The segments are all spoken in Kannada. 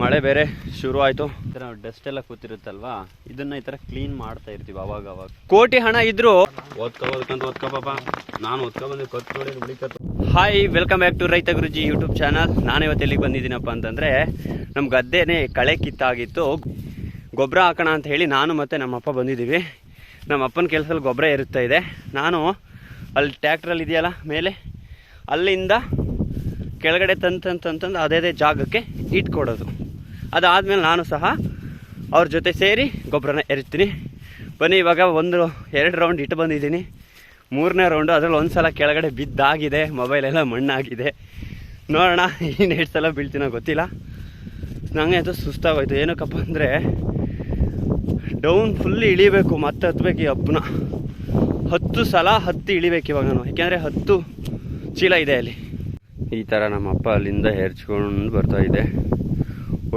ಮಳೆ ಬೇರೆ ಶುರು ಆಯ್ತು. ಈ ಥರ ಡಸ್ಟ್ ಎಲ್ಲ ಕೂತಿರುತ್ತಲ್ವಾ? ಇದನ್ನ ಈ ಥರ ಕ್ಲೀನ್ ಮಾಡ್ತಾ ಇರ್ತೀವಿ ಅವಾಗ ಅವಾಗ. ಕೋಟಿ ಹಣ ಇದ್ರು. ಓದ್ಕೊ ಓದ್ಕಂತ ಓದ್ಕೋ ಪಾಪ. ನಾನು ಓದ್ಕೊ ಬಂದು ಹಾಯ್ ವೆಲ್ಕಮ್ ಬ್ಯಾಕ್ ಟು ರೈತ ಗುರುಜಿ ಯೂಟ್ಯೂಬ್ ಚಾನಲ್ ನಾನು ಇವತ್ತು ಎಲ್ಲಿಗೆ ಬಂದಿದ್ದೀನಪ್ಪ ಅಂತಂದ್ರೆ ನಮ್ಮ ಗದ್ದೆನೇ ಕಳೆ ಕಿತ್ತಾಗಿತ್ತು. ಗೊಬ್ಬರ ಹಾಕೋಣ ಅಂತ ಹೇಳಿ ನಾನು ಮತ್ತು ನಮ್ಮಪ್ಪ ಬಂದಿದ್ದೀವಿ. ನಮ್ಮ ಅಪ್ಪನ ಕೆಲಸದಲ್ಲಿ ಗೊಬ್ಬರ ಇರುತ್ತಾ ಇದೆ. ನಾನು ಅಲ್ಲಿ ಟ್ಯಾಕ್ಟ್ರಲ್ಲಿ ಇದೆಯಲ್ಲ ಮೇಲೆ ಅಲ್ಲಿಂದ ಕೆಳಗಡೆ ತಂತಂತಂತಂದು ತಂದು ತಂದು ತಂದು ಅದೇ ಅದೇ ಜಾಗಕ್ಕೆ ಇಟ್ಕೊಡೋದು. ಅದಾದಮೇಲೆ ನಾನು ಸಹ ಅವ್ರ ಜೊತೆ ಸೇರಿ ಗೊಬ್ಬರನ ಎರಿತೀನಿ. ಬನ್ನಿ, ಇವಾಗ ಒಂದು, ಎರಡು ರೌಂಡ್ ಇಟ್ಟು ಬಂದಿದ್ದೀನಿ. ಮೂರನೇ ರೌಂಡು ಅದರಲ್ಲಿ ಒಂದು ಸಲ ಕೆಳಗಡೆ ಬಿದ್ದಾಗಿದೆ ಮೊಬೈಲೆಲ್ಲ ಮಣ್ಣಾಗಿದೆ. ನೋಡೋಣ ಇನ್ನು ಎಷ್ಟು ಸಲ ಬೀಳ್ತೀನೋ ಗೊತ್ತಿಲ್ಲ. ನನಗೆ ಅದು ಸುಸ್ತಾಗೋಯ್ತು. ಏನಕ್ಕಪ್ಪ ಅಂದರೆ ಡೌನ್ ಫುಲ್ ಇಳಿಬೇಕು, ಮತ್ತೆ ಹತ್ಬೇಕು ಈ ಹಬ್ಬನ. ಹತ್ತು ಸಲ ಹತ್ತಿ ಇಳಿಬೇಕು ಇವಾಗ ನಾನು. ಯಾಕೆಂದರೆ ಹತ್ತು ಚೀಲ ಇದೆ ಅಲ್ಲಿ. ಈ ಥರ ನಮ್ಮ ಅಪ್ಪ ಅಲ್ಲಿಂದ ಹೆರ್ಚ್ಕೊಂಡು ಬರ್ತಾ ಇದೆ.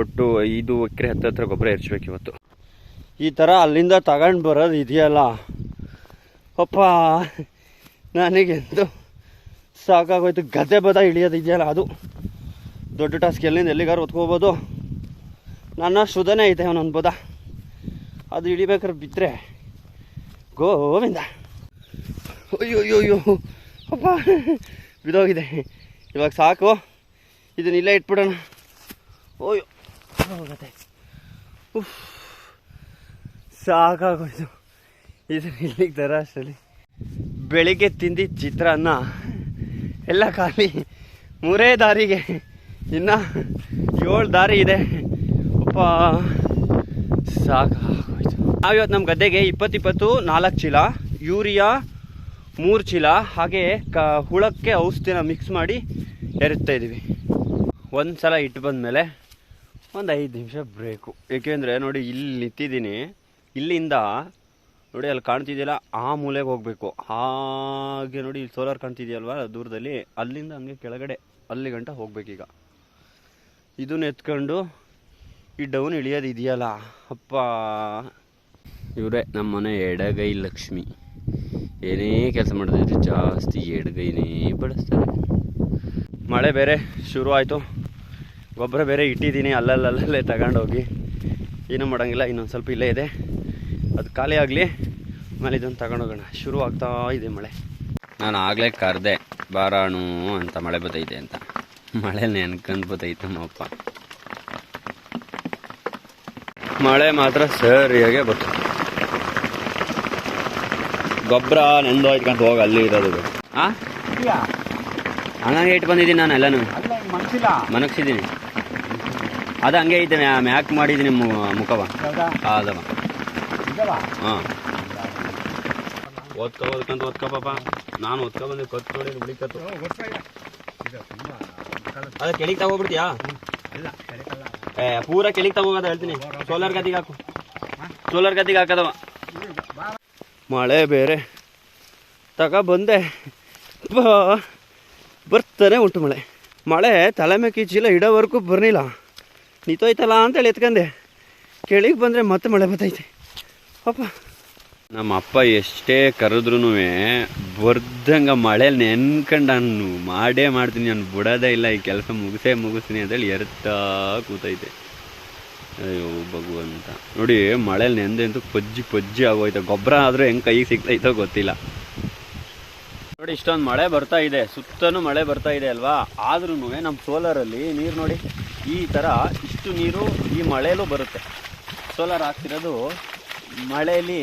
ಒಟ್ಟು ಐದು ಎಕರೆ ಹತ್ತು ಹತ್ರ ಗೊಬ್ಬರ ಎರಚಬೇಕು ಇವತ್ತು. ಈ ಥರ ಅಲ್ಲಿಂದ ತಗೊಂಡು ಬರೋದು ಇದೆಯಲ್ಲ. ಅಪ್ಪ ನನಗೆಂದು ಸಾಕಾಗೋಯ್ತು. ಗದ್ದೆ ಬದ ಇಳಿಯೋದು ಇದೆಯಲ್ಲ ಅದು. ದೊಡ್ಡ ಟಾಸ್ಕ್ ಎಲ್ಲಿಂದ ಎಲ್ಲಿಗಾರು ಹೊತ್ಕೋಬೋದು. ನನ್ನ ಶುದ್ಧನೇ ಐತೆ ಅವನೊಂದು ಬದ. ಅದು ಇಳಿಬೇಕಾದ್ರೆ ಬಿದ್ದರೆ ಗೋವಿಂದ. ಅಯ್ಯೋ ಅಯ್ಯೋ ಅಯ್ಯೋ ಅಪ್ಪ ಬಿದೋಗಿದೆ ಇವಾಗ ಸಾಕು. ಇದನ್ನ ಇಲ್ಲೇ ಇಟ್ಬಿಡೋಣ. ಓಯ್ಯೋ ಹೋಗತ್ತೆ ಉಫ್. ಸಾಕಾಗೋಯ್ತು. ಇದು ಇಲ್ಲಿಗೆ ದರ ಅಷ್ಟರಲ್ಲಿ. ಬೆಳಿಗ್ಗೆ ತಿಂದಿದ್ದ ಚಿತ್ರಾನ್ನ. ಎಲ್ಲ ಖಾಲಿ. ಮೂರೇ ದಾರಿಗೆ. ಇನ್ನು ಏಳು ದಾರಿ ಇದೆ. ಅಪ್ಪ. ಸಾಕಾಗೋಯ್ತು. ನಾವಿವತ್ತು ನಮ್ಮ ಗದ್ದೆಗೆ ಇಪ್ಪತ್ತಿಪ್ಪತ್ತು ನಾಲ್ಕು ಚೀಲ, ಯೂರಿಯಾ ಮೂರು ಚೀಲ, ಹಾಗೆ ಕ ಹುಳಕ್ಕೆ ಔಷಧಿನ ಮಿಕ್ಸ್ ಮಾಡಿ ಎರುತ್ತಾ ಇದ್ದೀವಿ ಒಂದು ಸಲ ಇಟ್ಟು ಬಂದಮೇಲೆ ಒಂದು ಐದು ನಿಮಿಷ ಬ್ರೇಕು ಏಕೆಂದರೆ ನೋಡಿ, ಇಲ್ಲಿ ನಿಂತಿದ್ದೀನಿ. ಇಲ್ಲಿಂದ, ನೋಡಿ, ಅಲ್ಲಿ ಕಾಣ್ತಿದೆಯಲ್ಲ, ಆ ಮೂಲೆಗೆ ಹೋಗಬೇಕು. ಹಾಗೆ ನೋಡಿ, ಇಲ್ಲಿ ಸೋಲಾರ್ ಕಾಣ್ತಿದೆಯಲ್ವ, ದೂರದಲ್ಲಿ? ಅಲ್ಲಿಂದ ಹಂಗೆ ಕೆಳಗಡೆ, ಅಲ್ಲಿ ಗಂಟ ಹೋಗ್ಬೇಕೀಗ. ಇದನ್ನ ಎತ್ಕೊಂಡು, ಈ ಡೌನ್ ಇಳಿಯೋದು ಇದೆಯಲ್ಲ? ಅಪ್ಪ. ಇವರೇ ನಮ್ಮ ಮನೆ ಎಡಗೈ ಲಕ್ಷ್ಮಿ. ಏನೇ ಕೆಲಸ ಮಾಡಿದ್ರೆ ಜಾಸ್ತಿ ಎಡಗೈನೇ ಬಳಸ್ತಾರೆ. ಮಳೆ ಬೇರೆ ಶುರು ಆಯಿತು ಗೊಬ್ಬರ ಬೇರೆ ಇಟ್ಟಿದ್ದೀನಿ ಅಲ್ಲಲ್ಲಲ್ಲೇ ತಗೊಂಡೋಗಿ. ಏನೂ ಮಾಡೋಂಗಿಲ್ಲ ಇನ್ನೊಂದು ಸ್ವಲ್ಪ ಇಲ್ಲೇ ಇದೆ. ಅದು ಖಾಲಿ ಆಗಲಿ ಆಮೇಲೆ ಇದನ್ನು ತಗೊಂಡೋಗೋಣ. ಶುರು ಆಗ್ತಾ ಇದೆ ಮಳೆ. ನಾನು ಆಗಲೇ ಕರೆದೆ ಬಾರಾಣು ಅಂತ ಮಳೆ ಬತ್ತೈತೆ ಅಂತ. ಮಳೆ ನೆನ್ಕೊಂಡು ಬತ್ತೈತೆ ನಮ್ಮಪ್ಪ. ಮಳೆ ಮಾತ್ರ ಸರಿಯಾಗೆ ಬರ್ತದೆ ಗೊಬ್ಬರ ನೆಂದೋಯ್ತ್ಕೊಂತ ಹೋಗಿ ಅಲ್ಲಿ ಇರೋದು ಹಾಂ ಹಂಗಂಗೆ ಇಟ್ಟು ಬಂದಿದ್ದೀನಿ ನಾನು ಎಲ್ಲನೂ ಮನಗ್ಸಿದ್ದೀನಿ. ಅದು ಹಂಗೆ ಐತೆ ಮ್ಯಾ- ಮ್ಯಾಕ್ ಮಾಡಿದ್ದೀನಿ ಮುಖವ. ಅದವ. ಹಾಂ. ಓದ್ಕೊ ಓದ್ಕಂತ ಓದ್ಕೋ ಪಾಪ ನಾನು ಓದ್ಕೊ ಬಂದೆ ಕತ್ ನೋಡಿ ಬಿಡಿಕತ್ತು ಅದ ಕೆಳಿಗೆ ತಗೋಬಿಡ್ತೀಯಾ? ಏ ಪೂರ ಕೆಳಿಗೆ ತಗೋಗದ ಹೇಳ್ತೀನಿ. ಸೋಲಾರ್ ಗದಿಗೆ ಹಾಕು. ಸೋಲಾರ್ ಗದಿಗೆ ಹಾಕದವ. ಮಳೆ ಬೇರೆ. ತಗ ಬಂದೆ. ಬರ್ತಾನೆ ಉಂಟು ಮಳೆ. ಮಳೆ ತಲೆ ಮೇಲೆ ಚೀಲ ಇಡೋವರೆಗೂ ಬರ್ನಿಲ್ಲ ನಿಂತೋಯ್ತಲ್ಲ ಅಂತೇಳಿ ಎತ್ಕಂದೆ. ಕೆಳಗೆ ಬಂದರೆ ಮತ್ತೆ ಮಳೆ ಬರ್ತೈತೆ. ಅಪ್ಪ. ನಮ್ಮ ಅಪ್ಪ ಎಷ್ಟೇ ಕರೆದ್ರೂ ಬರ್ದಂಗೆ ಮಳೇಲಿ ನೆನ್ಕಂಡು ನಾನು ಮಾಡೇ ಮಾಡ್ತೀನಿ, ನಾನು ಬಿಡೋದೇ ಇಲ್ಲ, ಈ ಕೆಲಸ ಮುಗಿಸೇ ಮುಗಿಸ್ತೀನಿ ಅಂತೇಳಿ ಎರ್ತಾ ಕೂತೈತೆ. ಅಯ್ಯೋ ಭಗವಂತ. ನೋಡಿ ಮಳೇಲಿ ನೆಂದಂತೂ ಪಜ್ಜಿ ಪಜ್ಜಿ ಆಗೋಯ್ತು. ಗೊಬ್ಬರ ಆದರೂ ಹೆಂಗೆ ಕೈಗೆ ಸಿಗ್ತೈತೋ ಗೊತ್ತಿಲ್ಲ. ನೋಡಿ ಇಷ್ಟೊಂದು ಮಳೆ ಬರ್ತಾ ಇದೆ. ಸುತ್ತಲೂ ಮಳೆ ಬರ್ತಾ ಇದೆ ಅಲ್ವಾ? ಆದ್ರೂ ನಮ್ಮ ಸೋಲಾರಲ್ಲಿ ನೀರು ನೋಡಿ ಈ ಥರ ಇಷ್ಟು ನೀರು ಈ ಮಳೆಯಲ್ಲೂ ಬರುತ್ತೆ. ಸೋಲಾರ್ ಹಾಕ್ತಿರೋದು ಮಳೆಯಲ್ಲಿ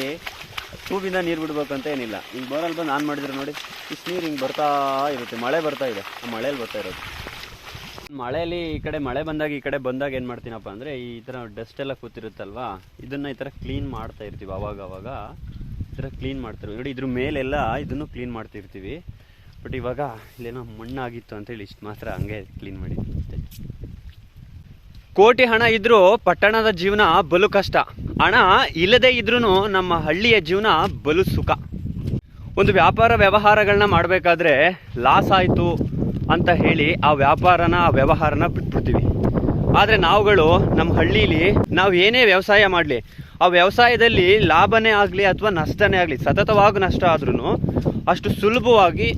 ಟ್ಯೂಬಿಂದ ನೀರು ಬಿಡ್ಬೇಕು ಅಂತ ಏನಿಲ್ಲ. ಹಿಂಗೆ ಬೋರಲ್ಲಿ ಬಂದು ಆನ್ ಮಾಡಿದ್ರೆ ನೋಡಿ, ಇಷ್ಟು ನೀರು ಹಿಂಗೆ ಬರ್ತಾ ಇರುತ್ತೆ. ಮಳೆ ಬರ್ತಾ ಇದೆ. ಆ ಮಳೆಯಲ್ಲಿ ಬರ್ತಾ ಇರೋದು. ಮಳೆಯಲ್ಲಿ ಈ ಕಡೆ ಮಳೆ ಬಂದಾಗ, ಈ ಕಡೆ ಬಂದಾಗ ಏನು ಮಾಡ್ತೀನಪ್ಪ ಅಂದರೆ, ಈ ಥರ ಡಸ್ಟ್ ಎಲ್ಲ ಕೂತಿರುತ್ತಲ್ವಾ, ಇದನ್ನು ಈ ಥರ ಕ್ಲೀನ್ ಮಾಡ್ತಾ ಇರ್ತೀವಿ. ಅವಾಗ ಅವಾಗ ಈ ಥರ ಕ್ಲೀನ್ ಮಾಡ್ತಿರ್ತೀವಿ. ನೋಡಿ, ಇದ್ರ ಮೇಲೆಲ್ಲ ಇದನ್ನು ಕ್ಲೀನ್ ಮಾಡ್ತಿರ್ತೀವಿ. ಬಟ್ ಇವಾಗ ಇಲ್ಲೇನೋ ಮಣ್ಣಾಗಿತ್ತು ಅಂತೇಳಿ ಇಷ್ಟು ಮಾತ್ರ ಹಂಗೆ ಕ್ಲೀನ್ ಅಷ್ಟೇ ಕೋಟಿ ಹಣ ಇದ್ರೂ ಪಟ್ಟಣದ ಜೀವನ ಬಲು ಕಷ್ಟ. ಹಣ ಇಲ್ಲದೆ ಇದ್ರೂ ನಮ್ಮ ಹಳ್ಳಿಯ ಜೀವನ ಬಲು ಸುಖ. ಒಂದು ವ್ಯಾಪಾರ ವ್ಯವಹಾರಗಳನ್ನ ಮಾಡಬೇಕಾದ್ರೆ ಲಾಸ್ ಆಯಿತು ಅಂತ ಹೇಳಿ ಆ ವ್ಯಾಪಾರನ, ಆ ವ್ಯವಹಾರನ ಬಿಟ್ಬಿಡ್ತೀವಿ. ಆದರೆ ನಾವುಗಳು ನಮ್ಮ ಹಳ್ಳೀಲಿ ನಾವು ಏನೇ ವ್ಯವಸಾಯ ಮಾಡಲಿ, ಆ ವ್ಯವಸಾಯದಲ್ಲಿ ಲಾಭನೇ ಆಗಲಿ ಅಥವಾ ನಷ್ಟನೇ ಆಗಲಿ, ಸತತವಾಗಿ ನಷ್ಟ ಆದ್ರೂ ಅಷ್ಟು ಸುಲಭವಾಗಿ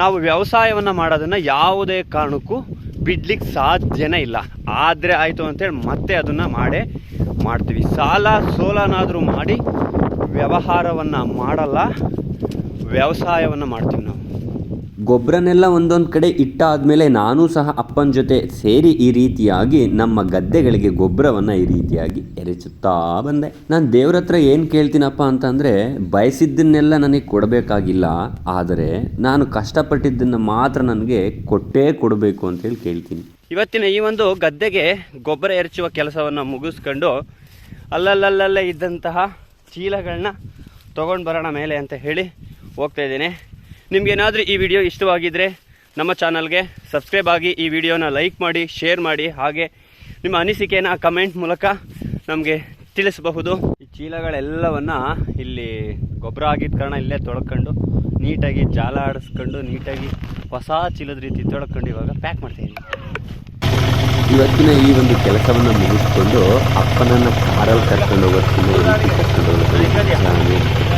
ನಾವು ವ್ಯವಸಾಯವನ್ನು ಮಾಡೋದನ್ನು ಯಾವುದೇ ಕಾರಣಕ್ಕೂ ಬಿಡ್ಲಿಕ್ಕೆ ಸಾಧ್ಯನೇ ಇಲ್ಲ. ಆದರೆ ಆಯಿತು ಅಂತೇಳಿ ಮತ್ತೆ ಅದನ್ನು ಮಾಡೇ ಮಾಡ್ತೀವಿ. ಸಾಲ ಸೋಲನಾದರೂ ಮಾಡಿ ವ್ಯವಹಾರವನ್ನು ಮಾಡಲ್ಲ, ವ್ಯವಸಾಯವನ್ನು ಮಾಡ್ತೀವಿ ನಾವು. ಗೊಬ್ಬರನೆಲ್ಲ ಒಂದೊಂದು ಕಡೆ ಇಟ್ಟಾದ್ಮೇಲೆ ನಾನು ಸಹ ಅಪ್ಪನ ಜೊತೆ ಸೇರಿ ಈ ರೀತಿಯಾಗಿ ನಮ್ಮ ಗದ್ದೆಗಳಿಗೆ ಗೊಬ್ಬರವನ್ನು ಈ ರೀತಿಯಾಗಿ ಎರಚುತ್ತಾ ಬಂದೆ. ನಾನು ದೇವ್ರ ಹತ್ರ ಏನು ಕೇಳ್ತೀನಪ್ಪ ಅಂತಂದರೆ, ಬಯಸಿದ್ದನ್ನೆಲ್ಲ ನನಗೆ ಕೊಡಬೇಕಾಗಿಲ್ಲ, ಆದರೆ ನಾನು ಕಷ್ಟಪಟ್ಟಿದ್ದನ್ನು ಮಾತ್ರ ನನಗೆ ಕೊಟ್ಟೇ ಕೊಡಬೇಕು ಅಂತೇಳಿ ಕೇಳ್ತೀನಿ. ಇವತ್ತಿನ ಈ ಒಂದು ಗದ್ದೆಗೆ ಗೊಬ್ಬರ ಎರಚುವ ಕೆಲಸವನ್ನು ಮುಗಿಸ್ಕೊಂಡು ಅಲ್ಲಲ್ಲಲ್ಲಲ್ಲೇ ಇದ್ದಂತಹ ಚೀಲಗಳನ್ನ ತೊಗೊಂಡು ಬರೋಣ ಮೇಲೆ ಅಂತ ಹೇಳಿ ಹೋಗ್ತಾ ಇದ್ದೀನಿ. ನಿಮ್ಗೇನಾದರೂ ಈ ವಿಡಿಯೋ ಇಷ್ಟವಾಗಿದ್ದರೆ ನಮ್ಮ ಚಾನಲ್ಗೆ ಸಬ್ಸ್ಕ್ರೈಬ್ ಆಗಿ ಈ ವಿಡಿಯೋನ ಲೈಕ್ ಮಾಡಿ ಶೇರ್ ಮಾಡಿ ಹಾಗೆ ನಿಮ್ಮ ಅನಿಸಿಕೆನ ಕಮೆಂಟ್ ಮೂಲಕ ನಮಗೆ ತಿಳಿಸಬಹುದು ಈ ಚೀಲಗಳೆಲ್ಲವನ್ನ ಇಲ್ಲಿ ಗೊಬ್ಬರ ಆಗಿದ್ದ ಕಾರಣ ಇಲ್ಲೇ ತೊಳ್ಕೊಂಡು ನೀಟಾಗಿ ಜಾಲ ಆಡಿಸ್ಕೊಂಡು ನೀಟಾಗಿ ಹೊಸ ಚೀಲದ ರೀತಿ ತೊಳ್ಕೊಂಡು ಇವಾಗ ಪ್ಯಾಕ್ ಮಾಡ್ತಾಯಿದ್ದೀನಿ ಇವತ್ತಿನ ಈ ಒಂದು ಕೆಲಸವನ್ನು ಮುಗಿಸ್ಕೊಂಡು ಅಪ್ಪನನ್ನು ಕಾರಲ್ಲಿ ಕರ್ಕೊಂಡು ಹೋಗೋದಕ್ಕಿಂತ ರೀತಿ ಕರ್ಕೊಂಡು ಹೋಗೋದು